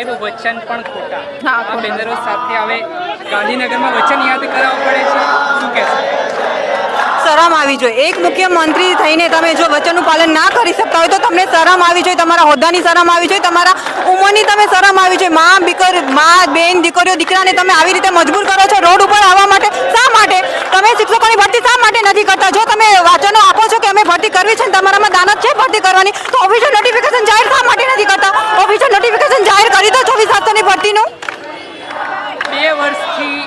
સાહેબ વચન પણ ખોટા. આ બેનરો સાથે હવે ગાંધીનગરમાં વચન યાદ કરાવવું પડે છે. શું કહેશો? શરમ આવી જોઈએ. એક મુખ્યમંત્રી થઈને તમે જો વચનનું પાલન ના કરી શકતા હોય તો તમને શરમ આવી જોઈએ. તમારા હોદ્દાની શરમ આવી જોઈએ. તમારા ઉંમરની તમે શરમ આવી જોઈએ. મા દીકરી મા બેન દીકરીઓ દીકરાને તમે આવી રીતે મજબૂર કરો છો રોડ ઉપર આવવા માટે? શા માટે? તમે શિક્ષકોની ભરતી શા માટે નથી કરતા? જો તમે વાચનો આપો છો કે અમે ભરતી કરવી છે ને તમારામાં દાનત છે ભરતી કરવાની તો ઓફિશિયલ નોટિફિકેશન જાહેર શા માટે નથી કરતા ઓફિશિયલ નોટિફિકેશન જાહેર કરી દો ચોવીસ સાતસોની ભરતીનું બે વર્ષથી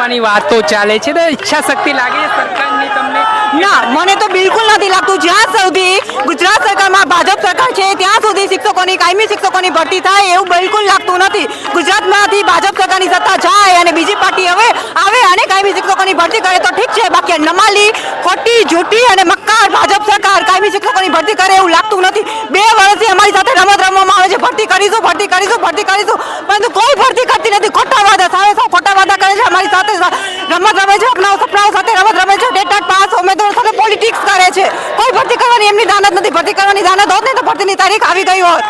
કરવાની વાતો ચાલે છે. તો ઈચ્છા શક્તિ લાગે સરકારની તમને? ના, મને તો બિલકુલ નથી લાગતું. જ્યાં સુધી ગુજરાત સરકારમાં ભાજપ સરકાર છે, ત્યાં સુધી શિક્ષકોની, કાયમી શિક્ષકોની ભરતી થાય એવું બિલકુલ લાગતું નથી. ગુજરાતમાંથી ભાજપ સરકારની સત્તા જાય અને બીજી પાર્ટી હવે આવે અને કાયમી શિક્ષકોની ભરતી કરે તો ઠીક છે. બાકી નમાલી, ખોટી, જૂઠી અને મક્કાર ભાજપ સરકાર કાયમી શિક્ષકોની ભરતી કરે એવું લાગતું નથી. બે વર્ષથી અમારી સાથે રમત રમવામાં આવે છે. ભરતી કરીશું ભરતી કરીશું ભરતી કરીશું. પરંતુ કોઈ ભરતી કરતી નથી ખોટા વાદા સાવે સૌ ખોટા વાદા કરે છે અમારી સાથે રમત રમે છે સપનાઓ સપનાઓ સાથે રમત રમે છે. ડેટા પાસ ઉમેદવારો સાથે પોલિટિક્સ કરે છે. કોઈ ભરતી કરવાની એમની દાનત નથી. ભરતી કરવાની દાનત હોત ને તો ભરતીની તારીખ આવી ગઈ હોત.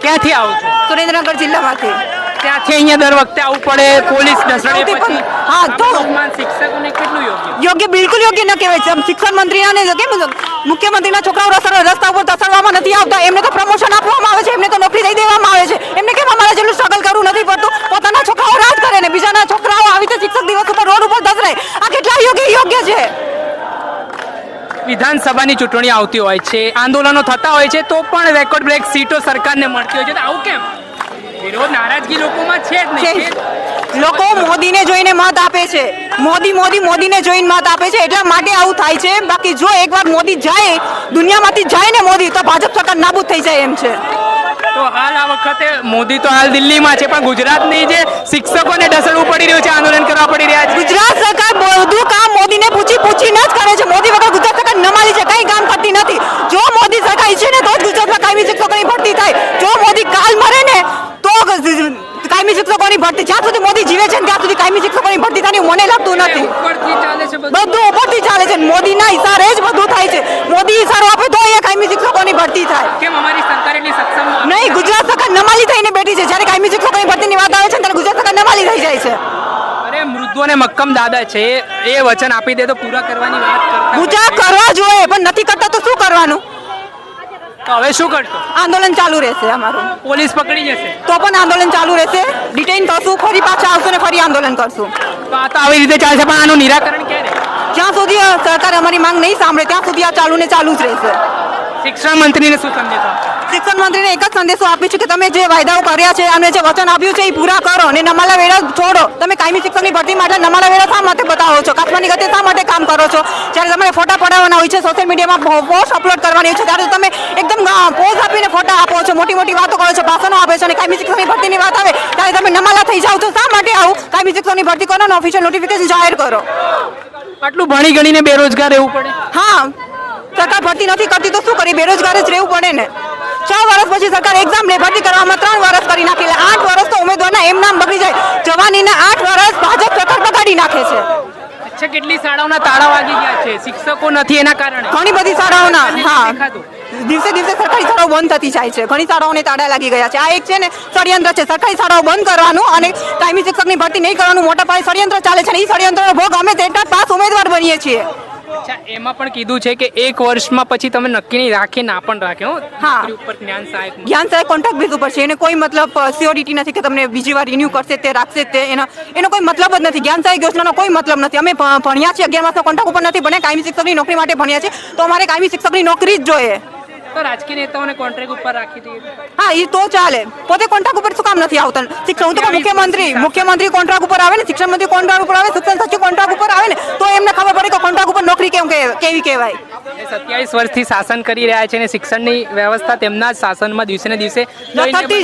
ક્યાંથી આવો છો? સુરેન્દ્રનગર જિલ્લામાંથી. ત્યાંથી અહીંયા દર વખતે આવવું પડે? પોલીસ પછી? હા, તો- શિક્ષકોને કેટલું યોગ્ય? યોગ્ય બિલકુલ યોગ્ય ન કહેવાય. છે શિક્ષણ મંત્રીના ને કેમ મુખ્યમંત્રીના છોકરાઓ રસ્તા રસ્તા ઉપર ધસડવામાં નથી આવતા એમને તો પ્રમોશન આપવામાં આવે છે એમને તો નોકરી દઈ દેવામાં આવે છે એમને કેમ અમારા જેટલું સ્ટ્રગલ કરવું નથી પડતું પોતાના છોકરાઓ રાજ કરે ને બીજાના છોકરાઓ આવી રીતે શિક્ષક દિવસ ઉપર રોડ ઉપર ધસરાય આ કેટલા યોગ્ય યોગ્ય છે વિધાનસભાની ચૂંટણી આવતી હોય છે આંદોલનો થતા હોય છે તો પણ રેકોર્ડ બ્રેક સીટો સરકારને મળતી હોય છે. તો આવું કેમ? વિરોધ નારાજગી લોકોમાં છે જ નહીં. લોકો મોદીને જોઈને મત આપે છે. મોદી મોદી મોદીને જોઈને મત આપે છે. એટલા માટે આવું થાય છે. બાકી જો એકવાર મોદી જાય દુનિયામાંથી જાય ને મોદી તો ભાજપ સરકાર નાબૂદ થઈ જાય એમ છે. તો હાલ આ વખતે મોદી તો હાલ દિલ્હીમાં છે પણ ગુજરાતની જે શિક્ષકોને ઢસડવું પડી રહ્યું છે આંદોલન કરવા પડી રહ્યા છે. ગુજરાત સરકાર બધું કામ મોદીને પૂછી પૂછીને જ કરે છે. મોદી વગર ગુજરાત છે કઈ કામ કરતી નથી. જો મોદી સરકાર ઈચ્છે ને તો જ ગુજરાતમાં કાયમી શિક્ષકોની ભરતી થાય. જો મોદી કાલ મરે ને તો કાયમી શિક્ષકોની ભરતી જ્યાં સુધી મોદી જીવે છે ને ત્યાં સુધી કાયમી શિક્ષકોની ભરતી થાય મને લાગતું નથી. બધું ઉપરથી ચાલે છે મોદીના ઇશારે જ બધું થાય છે મોદી ઇશારો આપે તો અહીંયા કાયમી શિક્ષકોની ભરતી થાય કેમ અમારી સરકાર એટલી સક્ષમ નહીં ગુજરાત સરકાર નમાલી થઈને બેઠી છે જ્યારે કાયમી શિક્ષકોની ભરતીની વાત આવે છે ને ત્યારે ગુજરાત સરકાર નમાલી થઈ જાય છે મૃદુ અને મક્કમ દાદા છે એ વચન આપી દે તો પૂરા કરવાની વાત પૂજા કરવા જોઈએ પણ નથી કરતા તો શું કરવાનું? તો હવે શું કરશો? આંદોલન ચાલુ રહેશે અમારું. પોલીસ પકડી જશે. તો પણ આંદોલન ચાલુ રહેશે. ડિટેઇન થશું ફરી પાછા આવશું ને ફરી આંદોલન કરશું. તો આ તો આવી રીતે ચાલશે પણ આનું નિરાકરણ ક્યારે? જ્યાં સુધી સરકાર અમારી માંગ નહીં સાંભળે ત્યાં સુધી આ ચાલુ ને ચાલુ જ રહેશે. શિક્ષણ મંત્રીને શું સંદેશ આપશો? શિક્ષણ મંત્રીને એક જ સંદેશો આપી છે કે તમે જે વાયદાઓ કર્યા છે અને જે વચન આપ્યું છે એ પૂરા કરો અને નમાલા વેરા છોડો. તમે કાયમી શિક્ષણની ભરતી માટે નમાલા વેરા શા માટે બતાવો છો? કાપવાની ગતિ શા માટે કામ કરો છો? જ્યારે તમારે ફોટા પડાવવાના હોય છે સોશિયલ મીડિયામાં પોસ્ટ અપલોડ કરવાની હોય છે ત્યારે તમે એકદમ પોઝ આપીને ફોટા આપો છો મોટી મોટી વાતો કરો છો ભાષણો આપે છો અને કાયમી શિક્ષણની ભરતીની વાત આવે ત્યારે તમે નમાલા થઈ જાઓ છો. શા માટે આવું? કાયમી શિક્ષણની ભરતી કરો અને ઓફિશિયલ નોટિફિકેશન જાહેર કરો. આટલું ભણી ગણીને બેરોજગાર રહેવું પડે. હા. સરકાર ભરતી નથી કરતી તો શું કરી? બેરોજગાર જ રહેવું પડે ને. છ વર્ષ પછી સરકાર એક્ઝામ લે ભરતી કરવામાં ત્રણ વર્ષ કરી નાખી એટલે આઠ વર્ષ તો ઉમેદવારના એમ નામ બગડી જાય. જવાનીના આઠ વર્ષ ભાજપ સરકાર બગાડી નાખે છે. અચ્છા કેટલી શાળાઓના તાળા વાગી ગયા છે? શિક્ષકો નથી એના કારણે. ઘણી બધી શાળાઓના હા. દિવસે દિવસે સરકારી શાળાઓ બંધ થતી જાય છે. ઘણી શાળાઓને તાળા લાગી ગયા છે. આ એક છે ને ષડયંત્ર છે. સરકારી શાળાઓ બંધ કરવાનું અને કાયમી શિક્ષકની ભરતી નહીં કરવાનું મોટા પાયે ષડયંત્ર ચાલે છે અને એ ષડયંત્રનો ભોગ અમે તેટલા પાસ ઉમેદવાર બનીએ છીએ. અચ્છા એમાં પણ કીધું છે કે એક વર્ષમાં પછી તમે નક્કી નહીં રાખે ના પણ રાખે હો? હા. ઉપર જ્ઞાન સહાયક જ્ઞાન સાહેબ કોન્ટ્રાક્ટ બેઝ ઉપર છે. એને કોઈ મતલબ સિયોરિટી નથી કે તમને બીજી વાર રિન્યુ કરશે તે રાખશે તે એનો એનો કોઈ મતલબ જ નથી. જ્ઞાન સાહેબ યોજનાનો કોઈ મતલબ નથી. અમે ભણ્યા છીએ અગિયાર માસનો કોન્ટ્રાક્ટ ઉપર નથી ભણ્યા કાયમી શિક્ષકની નોકરી માટે ભણ્યા છે તો અમારે કાયમી શિક્ષકની નોકરી જ જોઈએ. તો રાજકીય નેતાઓને કોન્ટ્રાક્ટ ઉપર રાખી દઈએ. હા એ તો ચાલે. પોતે કોન્ટ્રાક્ટ ઉપર શું કામ નથી આવતા. શિક્ષણ હું તો મુખ્યમંત્રી મુખ્યમંત્રી કોન્ટ્રાક્ટ ઉપર આવે ને શિક્ષણ મંત્રી કોન્ટ્રાક્ટ ઉપર આવે શિક્ષણ સચિવ કોન્ટ્રાક્ટ ઉપર આવે ને તો એમને ખબર પડે કે કોન્ટ્રાક્ટ ઉપર નોકરી કેમ કેવી કહેવાય. સત્યાવીસ વર્ષથી શાસન કરી રહ્યા છે અને શિક્ષણની વ્યવસ્થા તેમના જ શાસનમાં દિવસે ને દિવસે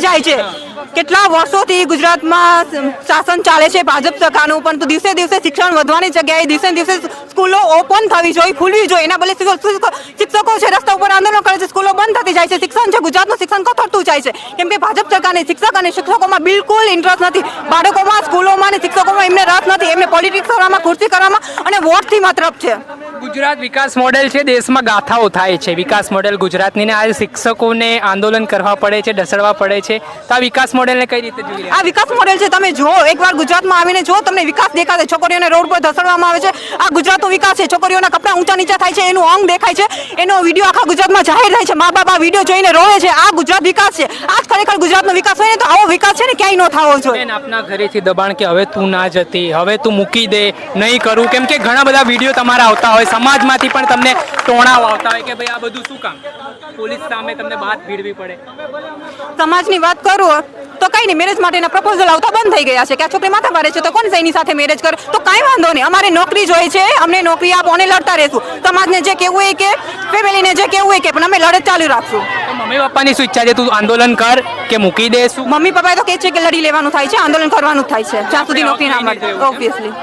જાય છે. કેટલા વર્ષોથી ગુજરાતમાં શાસન ચાલે છે ભાજપ સરકારનું? પણ દિવસે દિવસે શિક્ષણ વધવાની જગ્યાએ દિવસે દિવસે સ્કૂલો ઓપન થવી જોઈએ, ખુલવી જોઈએ. એના બદલે શિક્ષકો છે, રસ્તા ઉપર આંદોલન કરે છે, સ્કૂલો બંધ થતી જાય છે. શિક્ષણ છે, ગુજરાતનું શિક્ષણ કથળતું જાય છે. કેમ કે ભાજપ સરકારને શિક્ષક અને શિક્ષકોમાં બિલકુલ ઇન્ટરેસ્ટ નથી. બાળકોમાં, સ્કૂલોમાં અને શિક્ષકોમાં એમને રસ નથી. એમને પોલિટિક્સ કરવામાં ખુરશી કરવામાં અને વોટથી મતલબ છે. ગુજરાત વિકાસ મોડેલ છે, દેશમાં ગાથાઓ થાય છે. વિકાસ મોડેલ ગુજરાતની ને આજે શિક્ષકોને આંદોલન કરવા પડે છે, ઢસડવા પડે છે. તો આ વિકાસ મોડેલને કઈ રીતે જોઈ આ વિકાસ મોડેલ છે તમે જો એકવાર ગુજરાતમાં આવીને જો તમને વિકાસ દેખાશે. છોકરીઓને રોડ પર ધસડવામાં આવે છે. આ ગુજરાતનો વિકાસ છે. છોકરીઓના કપડાં ઊંચા નીચા થાય છે એનું અંગ દેખાય છે. એનો વીડિયો આખા ગુજરાતમાં જાહેર થાય છે. મા બાપ આ વીડિયો જોઈને રોવે છે. આ ગુજરાત વિકાસ છે. આ જ ખરેખર ગુજરાતનો વિકાસ હોય ને તો આવો વિકાસ છે ને ક્યાંય ન થવો જોઈએ. આપના ઘરેથી દબાણ કે હવે તું ના જતી હવે તું મૂકી દે નહીં કરું. કેમ કે ઘણા બધા વીડિયો તમારા આવતા હોય સમાજમાંથી પણ તમને ટોણાવ આવતા હોય કે ભાઈ આ બધું શું કામ? પોલીસ સામે તમને બાત ભીડવી પડે. સમાજની વાત કરું તો કઈ નહીં મેરેજ માટેના પ્રપોઝલ આવતા બંધ થઈ ગયા છે. કે આ છોકરી માથા મારે છે તો કોણ એની સાથે મેરેજ કરે? તો કાંઈ વાંધો નહીં. અમારે નોકરી જોઈએ છે અમને નોકરી આપો અને લડતા રહેશું. સમાજને જે કેવું હોય કે ફેમિલીને જે કેવું હોય કે પણ અમે લડત ચાલુ રાખશું. મમ્મી પપ્પાની શું ઈચ્છા છે? તું આંદોલન કર કે મૂકી દે શું? મમ્મી પપ્પા તો કહે છે કે લડી લેવાનું થાય છે આંદોલન કરવાનું થાય છે. જ્યાં સુધી નોકરી ના મળે ઓબ્વિયસલી